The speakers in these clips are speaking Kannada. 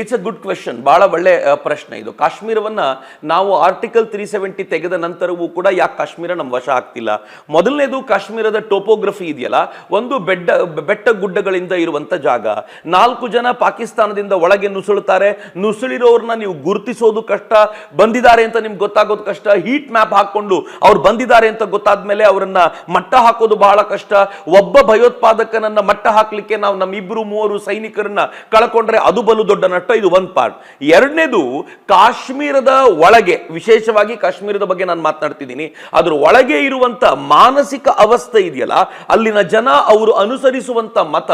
ಇಟ್ಸ್ ಅ ಗುಡ್ ಕ್ವೆಶನ್ ಬಹಳ ಒಳ್ಳೆ ಪ್ರಶ್ನೆ ಇದು. ಕಾಶ್ಮೀರವನ್ನ ನಾವು ಆರ್ಟಿಕಲ್ ತ್ರೀ ಸೆವೆಂಟಿ ತೆಗೆದ ನಂತರವೂ ಕೂಡ ಯಾಕೆ ಕಾಶ್ಮೀರ ನಮ್ಮ ವಶ ಆಗ್ತಿಲ್ಲ? ಮೊದಲನೇದು ಕಾಶ್ಮೀರದ ಟೋಪೋಗ್ರಫಿ ಇದೆಯಲ್ಲ, ಒಂದು ಬೆಡ್ಡ, ಬೆಟ್ಟ ಗುಡ್ಡಗಳಿಂದ ಇರುವಂತ ಜಾಗ. ನಾಲ್ಕು ಜನ ಪಾಕಿಸ್ತಾನದಿಂದ ಒಳಗೆ ನುಸುಳುತ್ತಾರೆ. ನುಸುಳಿರೋರನ್ನ ನೀವು ಗುರುತಿಸೋದು ಕಷ್ಟ, ಬಂದಿದ್ದಾರೆ ಅಂತ ನಿಮ್ಗೆ ಗೊತ್ತಾಗೋದು ಕಷ್ಟ. ಹೀಟ್ ಮ್ಯಾಪ್ ಹಾಕೊಂಡು ಅವ್ರು ಬಂದಿದ್ದಾರೆ ಅಂತ ಗೊತ್ತಾದ್ಮೇಲೆ ಅವರನ್ನ ಮಟ್ಟ ಹಾಕೋದು ಬಹಳ ಕಷ್ಟ. ಒಬ್ಬ ಭಯೋತ್ಪಾದಕನನ್ನ ಮಟ್ಟ ಹಾಕ್ಲಿಕ್ಕೆ ನಾವು ನಮ್ಮಿಬ್ರು ಮೂವರು ಸೈನಿಕರನ್ನ ಕಳ್ಕೊಂಡ್ರೆ ಅದು ಬಲು ದೊಡ್ಡ ಇದು ಒಂದು ಪಾರ್ಟ್ ಎರಡನೇದು ಕಾಶ್ಮೀರದ ಒಳಗೆ, ವಿಶೇಷವಾಗಿ ಕಾಶ್ಮೀರದ ಬಗ್ಗೆ ನಾನು ಮಾತನಾಡ್ತಿದ್ದೀನಿ. ಅದ್ರ ಒಳಗೆ ಇರುವಂತ ಮಾನಸಿಕ ಅವಸ್ಥೆ ಇದೆಯಲ್ಲ, ಅಲ್ಲಿನ ಜನ ಅವರು ಅನುಸರಿಸುವಂತ ಮತ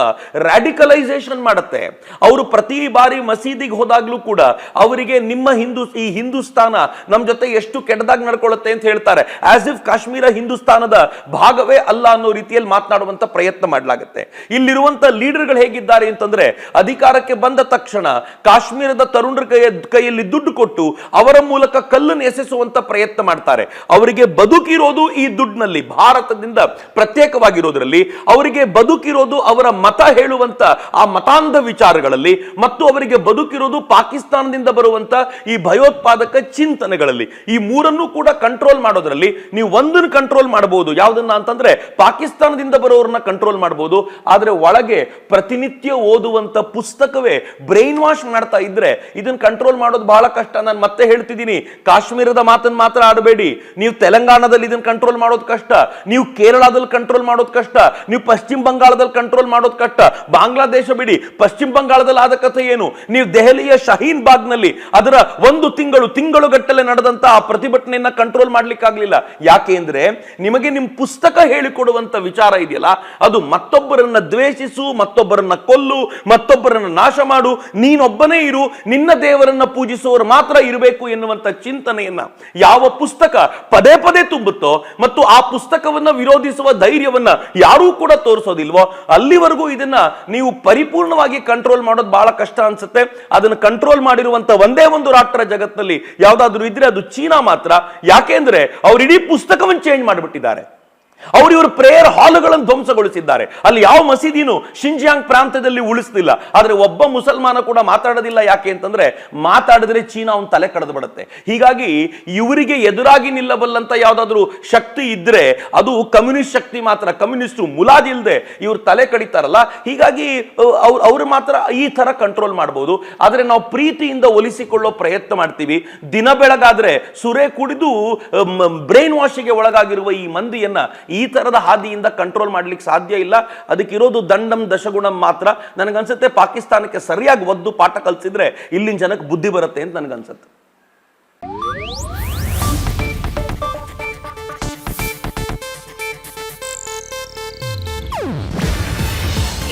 ರ್ಯಾಡಿಕಲೈಸೇಷನ್ ಮಾಡುತ್ತೆ. ಅವರು ಪ್ರತಿ ಬಾರಿ ಮಸೀದಿಗೆ ಹೋದಾಗ್ಲೂ ಕೂಡ ಅವರಿಗೆ ನಿಮ್ಮ ಹಿಂದೂ, ಈ ಹಿಂದೂಸ್ತಾನ ನಮ್ಮ ಜೊತೆ ಎಷ್ಟು ಕೆಟ್ಟದಾಗಿ ನಡ್ಕೊಳ್ಳುತ್ತೆ ಅಂತ ಹೇಳ್ತಾರೆ. ಆಸ್ ಇಫ್ ಕಾಶ್ಮೀರ ಹಿಂದೂಸ್ತಾನದ ಭಾಗವೇ ಅಲ್ಲ ಅನ್ನೋ ರೀತಿಯಲ್ಲಿ ಮಾತನಾಡುವಂತ ಪ್ರಯತ್ನ ಮಾಡಲಾಗುತ್ತೆ. ಇಲ್ಲಿರುವಂತ ಲೀಡರ್ಗಳು ಹೇಗಿದ್ದಾರೆ ಅಂತಂದ್ರೆ, ಅಧಿಕಾರಕ್ಕೆ ಬಂದ ತಕ್ಷಣ ಕಾಶ್ಮೀರದ ತರುಣರ ಕೈಯ ಕೈಯಲ್ಲಿ ದುಡ್ಡು ಕೊಟ್ಟು ಅವರ ಮೂಲಕ ಕಲ್ಲನ್ನು ಎಸೆಸುವಂತ ಪ್ರಯತ್ನ ಮಾಡ್ತಾರೆ. ಅವರಿಗೆ ಬದುಕಿರೋದು ಈ ದುಡ್ಡಿನಲ್ಲಿ, ಭಾರತದಿಂದ ಪ್ರತ್ಯೇಕವಾಗಿರೋದ್ರಲ್ಲಿ ಅವರಿಗೆ ಬದುಕಿರೋದು ಅವರ ಮತ ಹೇಳುವಂತ ಆ ಮತಾಂಧ ವಿಚಾರಗಳಲ್ಲಿ ಮತ್ತು ಅವರಿಗೆ ಬದುಕಿರೋದು ಪಾಕಿಸ್ತಾನದಿಂದ ಬರುವಂತ ಈ ಭಯೋತ್ಪಾದಕ ಚಿಂತನೆಗಳಲ್ಲಿ. ಈ ಮೂರನ್ನು ಕೂಡ ಕಂಟ್ರೋಲ್ ಮಾಡೋದ್ರಲ್ಲಿ ನೀವು ಒಂದನ್ನು ಕಂಟ್ರೋಲ್ ಮಾಡಬಹುದು. ಯಾವುದನ್ನ ಅಂತಂದ್ರೆ ಪಾಕಿಸ್ತಾನದಿಂದ ಬರೋರನ್ನ ಕಂಟ್ರೋಲ್ ಮಾಡಬಹುದು. ಆದ್ರೆ ಒಳಗೆ ಪ್ರತಿನಿತ್ಯ ಓದುವಂತ ಪುಸ್ತಕವೇ ಬ್ರೈನ್ ವಾಶ್ ಮಾಡ್ತಾ ಇದ್ರೆ ಇದನ್ನ ಕಂಟ್ರೋಲ್ ಮಾಡೋದು ಬಹಳ ಕಷ್ಟ. ನಾನು ಮತ್ತೆ ಹೇಳ್ತಿದ್ದೀನಿ, ಕಾಶ್ಮೀರದ ಮಾತನ್ನು ಮಾತ್ರ ಆಡಬೇಡಿ. ನೀವು ತೆಲಂಗಾಣದಲ್ಲಿ ಇದನ್ನ ಕಂಟ್ರೋಲ್ ಮಾಡೋದು ಕಷ್ಟ. ನೀವು ಕೇರಳದಲ್ಲಿ ಕಂಟ್ರೋಲ್ ಮಾಡೋದು ಕಷ್ಟ. ನೀವು ಪಶ್ಚಿಮ ಬಂಗಾಳದಲ್ಲಿ ಕಂಟ್ರೋಲ್ ಮಾಡೋದು ಕಷ್ಟ. ಬಾಂಗ್ಲಾದೇಶ ಬಿಡಿ, ಪಶ್ಚಿಮ ಬಂಗಾಳದಲ್ಲಿ ಆದ ಕಥೆ ಏನು? ನೀವು ದೆಹಲಿಯ ಶಹೀನ್ ಬಾಗ್ನಲ್ಲಿ ಅದರ ಒಂದು ತಿಂಗಳು ತಿಂಗಳು ಗಟ್ಟಲೆ ನಡೆದಂತ ಆ ಪ್ರತಿಭಟನೆಯನ್ನ ಕಂಟ್ರೋಲ್ ಮಾಡ್ಲಿಕ್ಕಾಗ್ಲಿಲ್ಲ. ಯಾಕೆ ಅಂದ್ರೆ ನಿಮಗೆ ನಿಮ್ ಪುಸ್ತಕ ಹೇಳಿಕೊಡುವಂತ ವಿಚಾರ ಇದೆಯಲ್ಲ, ಅದು ಮತ್ತೊಬ್ಬರನ್ನ ದ್ವೇಷಿಸು, ಮತ್ತೊಬ್ಬರನ್ನ ಕೊಲ್ಲು, ಮತ್ತೊಬ್ಬರನ್ನ ನಾಶ ಮಾಡು. ನೀನೊಬ್ಬನೇ ಇರು, ನಿನ್ನ ದೇವರನ್ನ ಪೂಜಿಸುವವರು ಮಾತ್ರ ಇರಬೇಕು ಎನ್ನುವಂತ ಚಿಂತನೆಯನ್ನ ಯಾವ ಪುಸ್ತಕ ಪದೇ ಪದೇ ತುಂಬುತ್ತೋ ಮತ್ತು ಆ ಪುಸ್ತಕವನ್ನ ವಿರೋಧಿಸುವ ಧೈರ್ಯವನ್ನ ಯಾರೂ ಕೂಡ ತೋರಿಸೋದಿಲ್ವೋ, ಅಲ್ಲಿವರೆಗೂ ಇದನ್ನ ನೀವು ಪರಿಪೂರ್ಣವಾಗಿ ಕಂಟ್ರೋಲ್ ಮಾಡೋದು ಬಹಳ ಕಷ್ಟ ಅನ್ಸುತ್ತೆ. ಅದನ್ನು ಕಂಟ್ರೋಲ್ ಮಾಡಿರುವಂತ ಒಂದೇ ಒಂದು ರಾಷ್ಟ್ರ ಜಗತ್ತಿನಲ್ಲಿ ಯಾವ್ದಾದ್ರು ಇದ್ರೆ ಅದು ಚೀನಾ ಮಾತ್ರ. ಯಾಕೆಂದ್ರೆ ಅವ್ರು ಇಡೀ ಪುಸ್ತಕವನ್ನು ಚೇಂಜ್ ಮಾಡಿಬಿಟ್ಟಿದ್ದಾರೆ. ಅವರು ಇವರು ಪ್ರೇಯರ್ ಹಾಲುಗಳನ್ನು ಧ್ವಂಸಗೊಳಿಸಿದ್ದಾರೆ. ಅಲ್ಲಿ ಯಾವ ಮಸೀದಿನೂ ಶಿಂಜಿಯಾಂಗ್ ಪ್ರಾಂತ್ಯದಲ್ಲಿ ಉಳಿಸ್ತಿಲ್ಲ. ಆದ್ರೆ ಒಬ್ಬ ಮುಸಲ್ಮಾನ ಕೂಡ ಮಾತಾಡೋದಿಲ್ಲ ಯಾಕೆ ಅಂತಂದ್ರೆ ಮಾತಾಡಿದ್ರೆ ಚೀನಾ ಅವನ ತಲೆ ಕಳೆದು ಬಿಡುತ್ತೆ. ಹೀಗಾಗಿ ಇವರಿಗೆ ಎದುರಾಗಿ ನಿಲ್ಲಬಲ್ಲಂತ ಯಾವ್ದಾದ್ರು ಶಕ್ತಿ ಇದ್ರೆ ಅದು ಕಮ್ಯುನಿಸ್ಟ್ ಶಕ್ತಿ ಮಾತ್ರ. ಕಮ್ಯುನಿಸ್ಟು ಮುಲಾದಿಲ್ದೆ ಇವ್ರು ತಲೆ ಕಡಿತಾರಲ್ಲ. ಹೀಗಾಗಿ ಅವ್ರು ಮಾತ್ರ ಈ ತರ ಕಂಟ್ರೋಲ್ ಮಾಡಬಹುದು ಆದ್ರೆ ನಾವು ಪ್ರೀತಿಯಿಂದ ಒಲಿಸಿಕೊಳ್ಳೋ ಪ್ರಯತ್ನ ಮಾಡ್ತೀವಿ. ದಿನ ಬೆಳಗಾದ್ರೆ ಸುರೆ ಕುಡಿದು ಬ್ರೈನ್ ವಾಶಿಗೆ ಒಳಗಾಗಿರುವ ಈ ಮಂದಿಯನ್ನ ಈ ತರದ ಹಾದಿಯಿಂದ ಕಂಟ್ರೋಲ್ ಮಾಡ್ಲಿಕ್ಕೆ ಸಾಧ್ಯ ಇಲ್ಲ. ಅದಕ್ಕಿರೋದು ದಂಡಂ ದಶಗುಣಂ ಮಾತ್ರ. ನನಗನ್ಸುತ್ತೆ ಪಾಕಿಸ್ತಾನಕ್ಕೆ ಸರಿಯಾಗಿ ಒದ್ದು ಪಾಠ ಕಲಿಸಿದ್ರೆ ಇಲ್ಲಿನ ಜನಕ್ಕೆ ಬುದ್ಧಿ ಬರುತ್ತೆ ಅಂತ ನನಗನ್ಸುತ್ತೆ.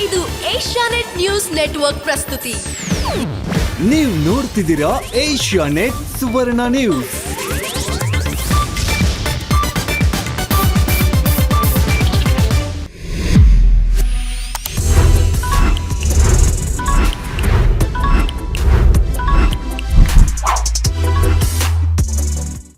ಇದು ಏಷ್ಯಾನೆಟ್ ನ್ಯೂಸ್ ನೆಟ್ವರ್ಕ್ ಪ್ರಸ್ತುತಿ. ನೀವು ನೋಡ್ತಿದ್ದೀರಾ ಏಷ್ಯಾ ನೆಟ್ ಸುವರ್ಣ ನ್ಯೂಸ್.